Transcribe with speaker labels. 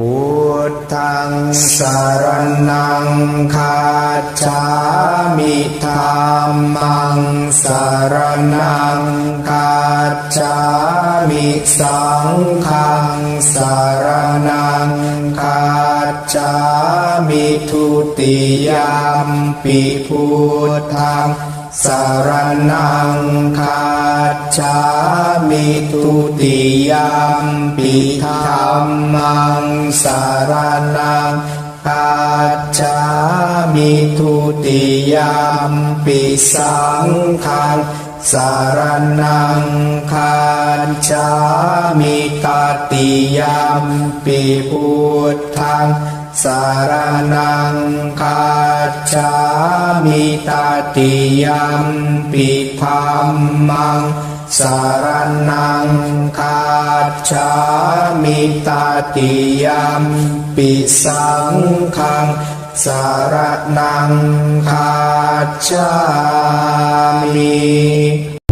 Speaker 1: พุทธังสารนังคาจามิธรรมังสารนังคาจามิสังฆังสารนังคาจามิทุติยามปิพุทธังสารนังคาจามิตุติยามปิธรรมัง สารนังกาจามิทุติยามปิสังขังสารนังคาจามิตติยามปิพุทธังสารนังคาจา มิตาติยมปิธรรมังสารนังคาจามิตาติยมปิสังฆังสารนังคาจามิ